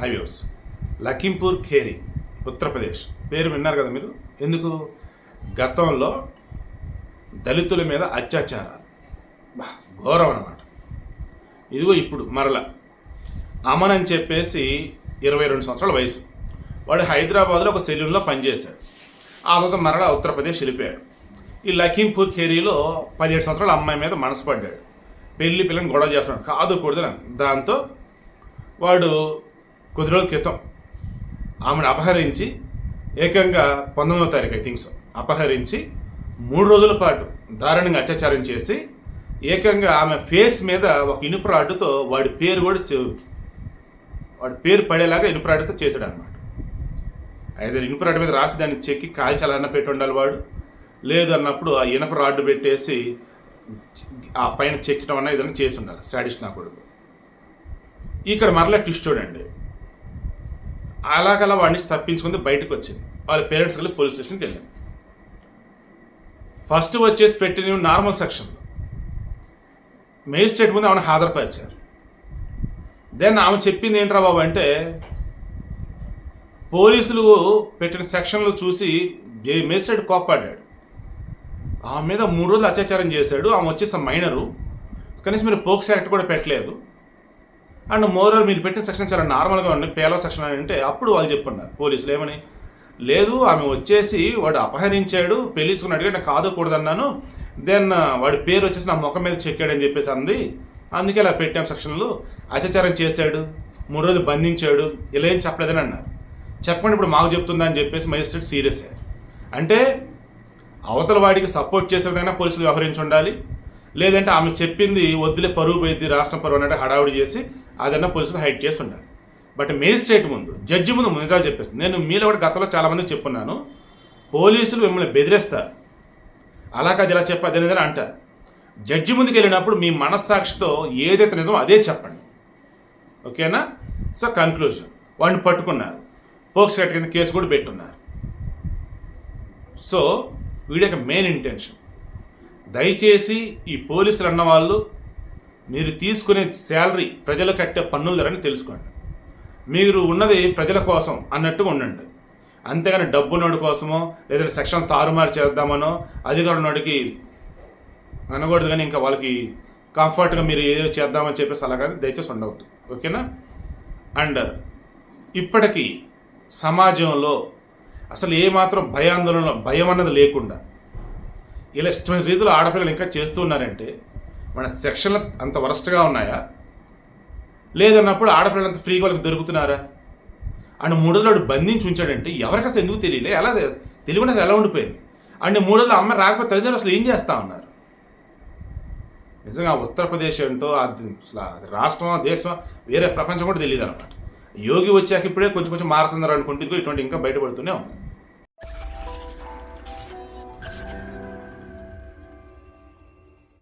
Highways. Lakhimpur Kheri Uttar Pradesh. పేరు విన్నారు కదా మీరు? ఎందుకు? గతంలో దళితుల మీద అత్యాచారాలు. ఘోరం అనమాట ఇదిగో ఇప్పుడు మరల. అమన్ అని చెప్పేసి ఇరవై రెండు సంవత్సరాల వయసు. వాడు హైదరాబాద్లో ఒక సెలూన్లో పనిచేశాడు. ఆ తర్వాత మరలా ఉత్తరప్రదేశ్ వెళ్ళిపోయాడు. ఈ లఖీంపూర్ ఖేరీలో పదిహేడు సంవత్సరాల అమ్మాయి మీద మనసు పడ్డాడు. పెళ్ళి పిల్లని గొడవ చేస్తున్నాడు. కాదు కూడదు దాంతో వాడు కొద్ది రోజుల క్రితం ఆమెను అపహరించి ఏకంగా పంతొమ్మిదవ తారీఖు ఐ థింక్ సో అపహరించి మూడు రోజుల పాటు దారుణంగా అత్యాచారం చేసి ఏకంగా ఆమె ఫేస్ మీద ఒక ఇనుప రాడ్డుతో వాడి పేరు కూడా చె- వాడి పేరు పడేలాగా ఇనుపరాడుతో చేశాడు అనమాట అయితే ఇనుప రాడ్డు మీద రాసి దాన్ని చెక్కి కాల్చాలన్న పెట్టి ఉండాలి వాడు. లేదు అన్నప్పుడు ఆ ఇనుప రాడ్డు పెట్టేసి ఆ పైన చెక్కడం అన్న ఏదైనా చేసి ఉండాలి సాడిస్ట్ నా కొడుకు. ఇక్కడ మరలా ట్విస్ట్ చూడండి. అలాగలా వాడిని తప్పించుకుంది బయటకు వచ్చింది వాళ్ళ పేరెంట్స్ వెళ్ళి పోలీస్ స్టేషన్కి వెళ్ళాం. ఫస్ట్ వచ్చేసి పెట్టిన నార్మల్ సెక్షన్. మేజిస్ట్రేట్ ముందు ఆమెను హాజరుపరిచారు. దెన్ ఆమె చెప్పింది ఏంట్రా బాబు అంటే పోలీసులు పెట్టిన సెక్షన్లు చూసి మేజిస్ట్రేట్ కోప్పడ్డాడు. ఆమె మీద మూడు రోజులు అత్యాచారం చేశాడు. ఆమె వచ్చేసి మైనరు. కనీసం మీరు పోక్స్ యాక్ట్ కూడా పెట్టలేదు. అండ్ మోరర్ మీరు పెట్టిన సెక్షన్ చాలా నార్మల్గా ఉండి పేలవ సెక్షన్ అని అంటే అప్పుడు వాళ్ళు చెప్పున్నారు. పోలీసులు ఏమని? లేదు ఆమె వచ్చేసి వాడు అపహరించాడు పెళ్ళించుకుని అడిగాడు నాకు కాదు కూడదన్నాను దెన్ వాడి పేరు వచ్చేసి నా ముఖం మీద చెక్కాడని చెప్పేసి అంది. అందుకే ఇలా పెట్టాం సెక్షన్లు. అత్యాచారం చేశాడు మూడు రోజులు బంధించాడు ఇలా ఏం చెప్పలేదని అన్నారు. చెప్పండి ఇప్పుడు మాకు చెప్తుందా అని చెప్పేసి మేజిస్ట్రేట్ సీరియస్ అయ్యారు. అంటే అవతల వాడికి సపోర్ట్ చేసే విధంగా పోలీసులు వ్యవహరించి ఉండాలి. లేదంటే ఆమె చెప్పింది వద్దులే పరువు పోయింది రాష్ట్రం పరువు అన్నట్టు హడావుడి చేసి అదన్నా పోలీసులు హైడ్ చేసి ఉండాలి బట్ మేజిస్ట్రేట్ ముందు జడ్జి ముందు నిజాలు చెప్పేస్తుంది. నేను మీలో కూడా గతంలో చాలామంది చెప్పున్నాను పోలీసులు మిమ్మల్ని బెదిరేస్తారు. అలా కాదు ఇలా చెప్పదు అనేది అంటారు. జడ్జి ముందుకు వెళ్ళినప్పుడు మీ మనస్సాక్షితో ఏదైతే నిజమో అదే చెప్పండి. ఓకేనా? సో కన్క్లూజన్ వాడిని పట్టుకున్నారు. పోక్స్ కట్ కింద కేసు కూడా పెట్టున్నారు. సో వీడి యొక్క మెయిన్ ఇంటెన్షన్ దయచేసి ఈ పోలీసులు అన్న వాళ్ళు మీరు తీసుకునే శాలరీ ప్రజలు కట్టే పన్నుల ధరని తెలుసుకోండి. మీరు ఉన్నది ప్రజల కోసం అన్నట్టు ఉండండి. అంతేగాని డబ్బునోడి కోసమో లేదంటే సెక్షన్ తారుమారు చేద్దామనో అధికారున్నోడికి అనకూడదు కానీ ఇంకా వాళ్ళకి కంఫర్ట్గా మీరు ఏదో చేద్దామని చెప్పేసి అలా కానీ దయచేసి ఉండవద్దు. ఓకేనా? అండ్ ఇప్పటికీ సమాజంలో అసలు ఏమాత్రం భయాందోళన భయం అన్నది లేకుండా ఇలా ఇష్టమైన రీతిలో ఆడపిల్లలు ఇంకా చేస్తున్నారంటే మన సెక్షన్లు అంత వరస్ట్గా ఉన్నాయా? లేదన్నప్పుడు ఆడపిల్లలు అంత ఫ్రీగా వాళ్ళకి దొరుకుతున్నారా? అండ్ మూడు రోజులు బంధించి ఉంచాడంటే ఎవరికి అసలు ఎందుకు తెలియలే? ఎలా తెలియకుండా అసలు ఎలా ఉండిపోయింది? అండ్ మూడు రోజులు అమ్మ రాకపోతే తల్లిదండ్రులు అసలు ఏం చేస్తా ఉన్నారు? నిజంగా ఉత్తరప్రదేశ్ ఏంటో అది అసలు అది రాష్ట్రం దేశం వేరే ప్రపంచం కూడా తెలియదు అనమాట యోగి వచ్చాక ఇప్పుడే కొంచెం కొంచెం మారుతున్నారు అనుకుంటే ఇటువంటి ఇంకా బయటపడుతూనే ఉంది